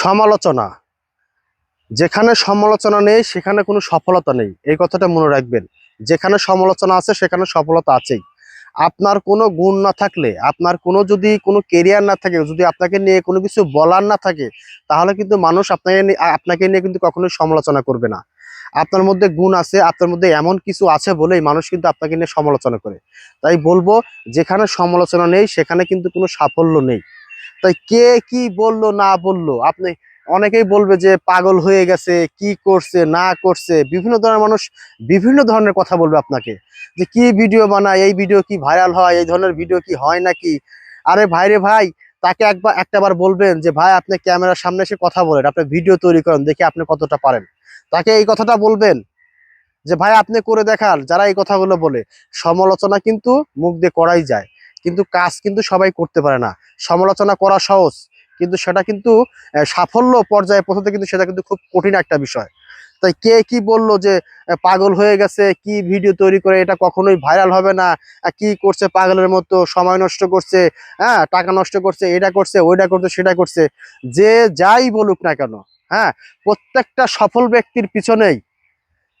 সমালোচনা। যেখানে সমালোচনা নেই, সেখানে কোনো সফলতা নেই। এই কথাটা মনে রাখবেন। যেখানে সমালোচনা আছে, সেখানে সফলতা আছেই। আপনার কোনো গুণ না থাকলে, আপনার কোনো যদি কোনো কেরিয়ার না থাকে, যদি আপনাকে নিয়ে কোনো কিছু বলার না থাকে, তাহলে কিন্তু মানুষ আপনাকে আপনাকে নিয়ে কিন্তু কখনোই সমালোচনা করবে না। আপনার মধ্যে গুণ আছে, আপনার মধ্যে এমন কিছু আছে বলেই মানুষ কিন্তু আপনাকে নিয়ে সমালোচনা করে। তাই বলব, যেখানে সমালোচনা নেই, সেখানে কিন্তু কোনো সাফল্য নেই। তাই কে কি বলল, না বলল? আপনি অনেকেই বলবে যে পাগল হয়ে গেছে, কি করছে, না করছে। বিভিন্ন ধরনের মানুষ বিভিন্ন ধরনের কথা বলবে আপনাকে। যে কি ভিডিও বানায়, এই ভিডিও কি ভাইরাল হয়, এই ধরনের ভিডিও কি হয় নাকি? আরে ভাই রে ভাই, তাকে একবার, একটাবার বলবেন যে, ভাই, আপনি ক্যামেরার সামনে এসে কথা বলেন, আপনি ভিডিও তৈরি করেন, দেখি আপনি কতটা পারেন। তাকে এই কথাটা বলবেন যে, ভাই, আপনি করে দেখান, যারা এই কথাগুলো বলে। সমালোচনা কিন্তু মুখ দিয়ে করাই যায়। কিন্তু কাজ কিন্তু সবাই করতে পারে না। সমালোচনা করা সহজ, কিন্তু সেটা কিন্তু সাফল্য পর্যায়ে পৌঁছতে কিন্তু সেটা কিন্তু খুব কঠিন একটা বিষয়। তাই কে কি বলল যে পাগল হয়ে গেছে, কি ভিডিও তৈরি করে, এটা কখনোই ভাইরাল হবে না কি করছে পাগলের মতো, সময় নষ্ট করছে হ্যাঁ টাকা নষ্ট করছে, এটা করছে, ওইটা করছে, সেটা করছে, যে যাই বলুক না কেন হ্যাঁ প্রত্যেকটা সফল ব্যক্তির পিছনেই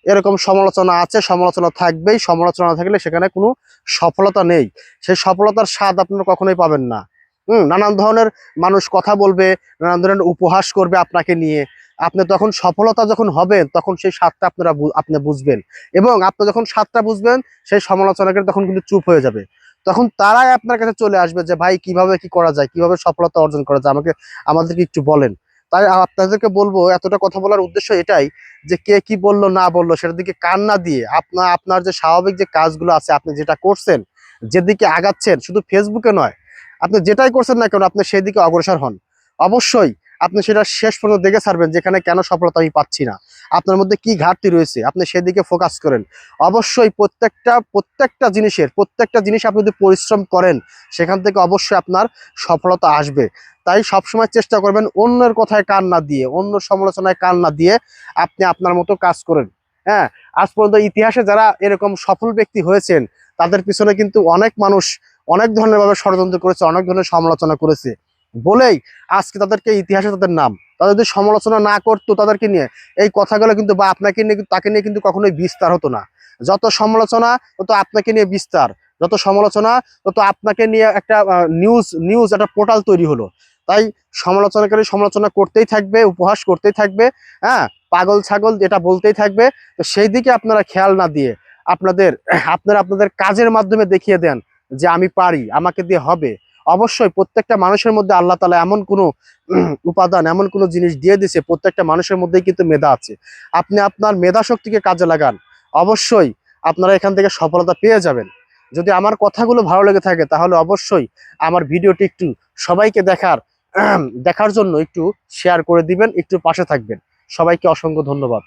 এরকম সমালোচনা আছে, সমালোচনা থাকবেই, সমালোচনা থাকলে সেখানে কোনো সফলতা নেই। সেই সফলতার স্বাদ আপনারা কখনোই পাবেন না। হুম, নানান ধরনের মানুষ কথা বলবে, নানান ধরনের উপহাস করবে আপনাকে নিয়ে। আপনি তখন সফলতা যখন হবেন, তখন সেই স্বাদটা আপনারা আপনি বুঝবেন। এবং আপনি যখন স্বাদটা বুঝবেন, সেই সমালোচনাকে তখন কিন্তু চুপ হয়ে যাবে। তখন তারাই আপনার কাছে চলে আসবে যে, ভাই, কীভাবে কি করা যায়? কীভাবে সফলতা অর্জন করা যায়? আমাকে, আমাদেরকে একটু বলেন। তাই আপনাদেরকে বলব, এতটা কথা বলার উদ্দেশ্য এটাই যে কে কি বলল, না বলল, সেটার দিকে কান না দিয়ে আপনার আপনার যে স্বাভাবিক যে কাজগুলো আছে, আপনি যেটা করছেন, যেদিকে আগাচ্ছেন, শুধু ফেসবুকে নয়, আপনি যেটাই করছেন না কেন, আপনি সেই দিকে অগ্রসর হন। অবশ্যই আপনি সেটা শেষ পর্যন্ত দেখে ছাড়বেন, যেখানে কেন সফলতা আমি পাচ্ছি না। আপনার মধ্যে কি ঘাটতি রয়েছে, আপনি সেদিকে ফোকাস করেন। অবশ্যই প্রত্যেকটা প্রত্যেকটা জিনিসের, প্রত্যেকটা জিনিস আপনি যদি পরিশ্রম করেন, সেখান থেকে অবশ্যই আপনার সফলতা আসবে। তাই সবসময় চেষ্টা করবেন অন্যের কথায় কান না দিয়ে অন্য সমালোচনায় কান না দিয়ে আপনি আপনার মতো কাজ করেন। হ্যাঁ আজ পর্যন্ত ইতিহাসে যারা এরকম সফল ব্যক্তি হয়েছেন, তাদের পিছনে কিন্তু অনেক মানুষ অনেক ধরনের ভাবে ষড়যন্ত্র করেছে, অনেক ধরনের সমালোচনা করেছে। বলেই আজকে তাদেরকে ইতিহাসে তাদের নাম, তাদের যদি সমালোচনা না করতো তাদেরকে নিয়ে, এই কথাগুলো কিন্তু বা আপনাকে নিয়ে, তাকে নিয়ে কিন্তু কখনোই বিস্তার হতো না। যত সমালোচনা, তত আপনাকে নিয়ে বিস্তার, যত সমালোচনা, তত আপনাকে নিয়ে একটা নিউজ নিউজ একটা পোর্টাল তৈরি হলো। তাই সমালোচনাকারী সমালোচনা করতেই থাকবে, উপহাস করতেই থাকবে হ্যাঁ পাগল ছাগল এটা বলতেই থাকবে, তো সেই দিকে আপনারা খেয়াল না দিয়ে আপনাদের, আপনারা আপনাদের কাজের মাধ্যমে দেখিয়ে দেন যে আমি পারি, আমাকে দিয়ে হবে। অবশ্যই প্রত্যেকটা মানুষের মধ্যে আল্লাহ তালা এমন কোনো উপাদান, এমন কোনো জিনিস দিয়ে দিছে প্রত্যেকটা মানুষের মধ্যেই কিন্তু মেধা আছে। আপনি আপনার মেধা শক্তিকে কাজে লাগান। অবশ্যই আপনারা এখান থেকে সফলতা পেয়ে যাবেন। যদি আমার কথাগুলো ভালো লেগে থাকে, তাহলে অবশ্যই আমার ভিডিওটি একটু সবাইকে দেখার দেখার জন্য একটু শেয়ার করে দিবেন একটু পাশে থাকবেন। সবাইকে অসংখ্য ধন্যবাদ।